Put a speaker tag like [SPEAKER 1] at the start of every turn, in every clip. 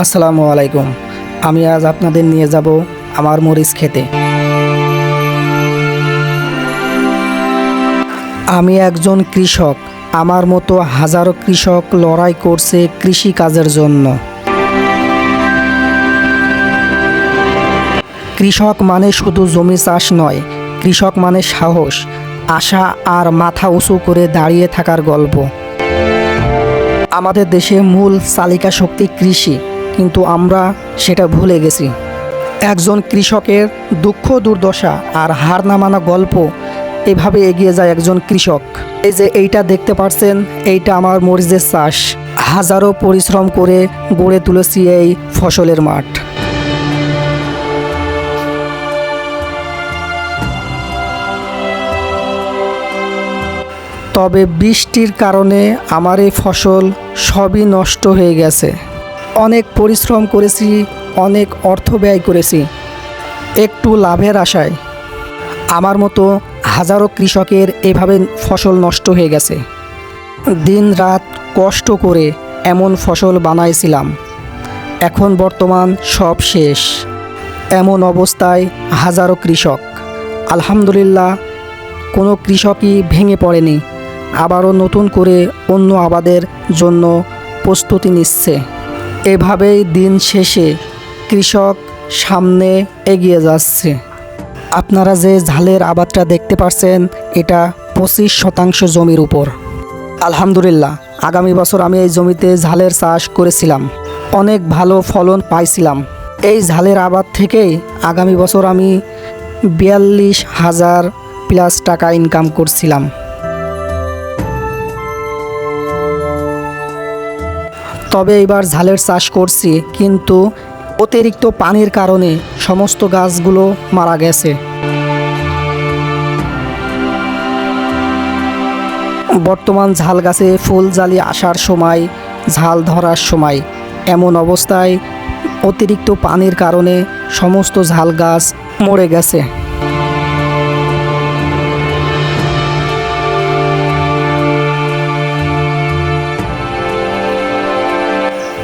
[SPEAKER 1] আসসালামু আলাইকুম। আমি আজ আপনাদের নিয়ে যাব আমার মরিচ খেতে। আমি একজন কৃষক। আমার মতো হাজারো কৃষক লড়াই করছে কৃষি কাজের জন্য। কৃষক মানে শুধু জমি চাষ নয়, কৃষক মানে সাহস, আশা আর মাথা উঁচু করে দাঁড়িয়ে থাকার গল্প। আমাদের দেশে মূল চালিকা শক্তি কৃষি। কিন্তু আমরা সেটা ভুলে গেছি। একজন কৃষকের দুঃখ, দুর্দশা আর হার না মানা গল্প এভাবে এগিয়ে যায় একজন কৃষক। এই যে এইটা দেখতে পাচ্ছেন এইটা আমার মরিচের চাষ। হাজারো পরিশ্রম করে গড়ে তুলেছি এই ফসলের মাঠ। তবে বৃষ্টির কারণে আমার এই ফসল সবই নষ্ট হয়ে গেছে। অনেক পরিশ্রম করেছি, অনেক অর্থ ব্যয় করেছি। একটু লাভের আশায়। আমার মতো হাজারো কৃষকের এভাবে ফসল নষ্ট হয়ে গেছে। দিন রাত কষ্ট করে এমন ফসল বানাইছিলাম। এখন বর্তমান সব শেষ। এমন অবস্থায় হাজারো কৃষক। আলহামদুলিল্লাহ, কোনো কৃষকই ভেঙে পড়েনি। আবারও নতুন করে অন্য আবাদের জন্য প্রস্তুতি নিচ্ছে। এভাবেই দিন শেষে কৃষক সামনে এগিয়ে যাচ্ছে। আপনারা যে ঝালের আবাদটা দেখতে পাচ্ছেন এটা পঁচিশ শতাংশ জমির উপর। আলহামদুলিল্লাহ, আগামী বছর আমি এই জমিতে ঝালের চাষ করেছিলাম। অনেক ভালো ফলন পাইছিলাম। এই ঝালের আবাদ থেকেই আগামী বছর আমি বিয়াল্লিশ হাজার প্লাস টাকা ইনকাম করছিলাম। তবে এবার ঝালের চাষ করছি, কিন্তু অতিরিক্ত পানির কারণে সমস্ত গাছগুলো মারা গেছে। বর্তমান ঝাল গাছে ফুল জালি আসার সময়, ঝাল ধরার সময় এমন অবস্থায় অতিরিক্ত পানির কারণে সমস্ত ঝাল গাছ মরে গেছে।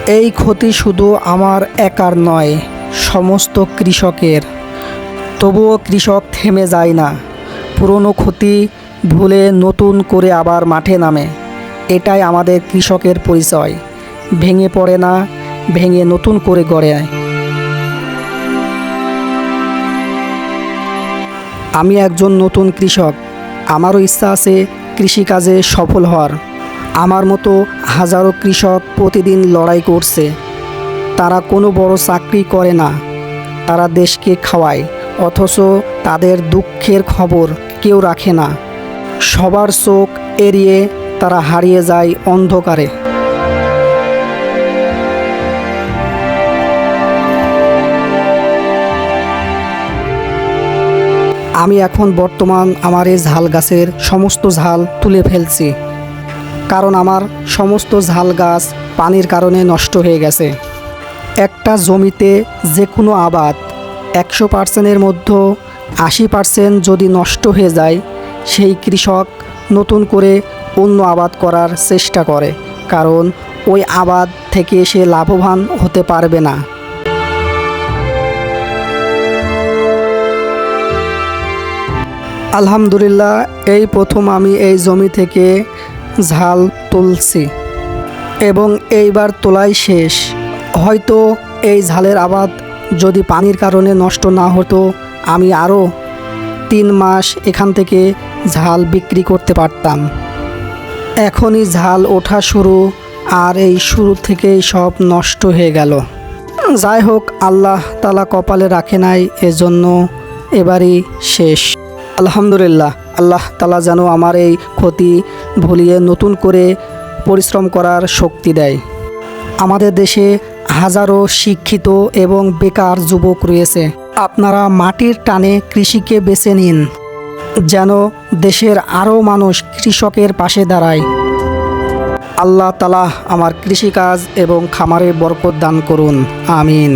[SPEAKER 1] এই ক্ষতি শুধু আমার একার নয়, সমস্ত কৃষকের। তবুও কৃষক থেমে যায় না। পুরনো ক্ষতি ভুলে নতুন করে আবার মাঠে নামে। এটাই আমাদের কৃষকের পরিচয়। ভেঙে পড়ে না, ভেঙে নতুন করে গড়ে আমি একজন নতুন কৃষক। আমারও ইচ্ছা আছে কৃষিকাজে সফল হওয়ার। আমার মতো হাজারো কৃষক প্রতিদিন লড়াই করছে। তারা কোনো বড় চাকরি করে না। তারা দেশকে খাওয়ায়, অথচ তাদের দুঃখের খবর কেউ রাখে না। সবার চোখ এড়িয়ে তারা হারিয়ে যায় অন্ধকারে। আমি এখন বর্তমান আমার এই ঝাল গাছের সমস্ত ঝাল তুলে ফেলছি। কারণ আমার সমস্ত ঝাল গাছ পানির কারণে নষ্ট হয়ে গেছে। একটা জমিতে যে কোনো আবাদ একশো পার্সেন্টের মধ্যে আশি পার্সেন্ট যদি নষ্ট হয়ে যায়, সেই কৃষক নতুন করে অন্য আবাদ করার চেষ্টা করে, কারণ ওই আবাদ থেকে সে লাভবান হতে পারবে না। আলহামদুলিল্লাহ, এই প্রথম আমি এই জমি থেকে ঝাল তুলছি এবং এইবার তোলাই শেষ। হয়তো এই ঝালের আবাদ যদি পানির কারণে নষ্ট না হতো, আমি আরও তিন মাস এখান থেকে ঝাল বিক্রি করতে পারতাম। এখনই ঝাল ওঠা শুরু আর এই শুরু থেকেই সব নষ্ট হয়ে গেল। যাই হোক, আল্লাহ তালা কপালে রাখে নাই, এজন্য এবারই শেষ। আলহামদুলিল্লাহ। আল্লাহ তালা যেন আমার এই ক্ষতি ভুলিয়ে নতুন করে পরিশ্রম করার শক্তি দেয়। আমাদের দেশে হাজারো শিক্ষিত এবং বেকার যুবক রয়েছে। আপনারা মাটির টানে কৃষিকে বেছে নিন, যেন দেশের আরও মানুষ কৃষকের পাশে দাঁড়ায়। আল্লাহ তালা আমার কৃষিকাজ এবং খামারে বরকত দান করুন। আমিন।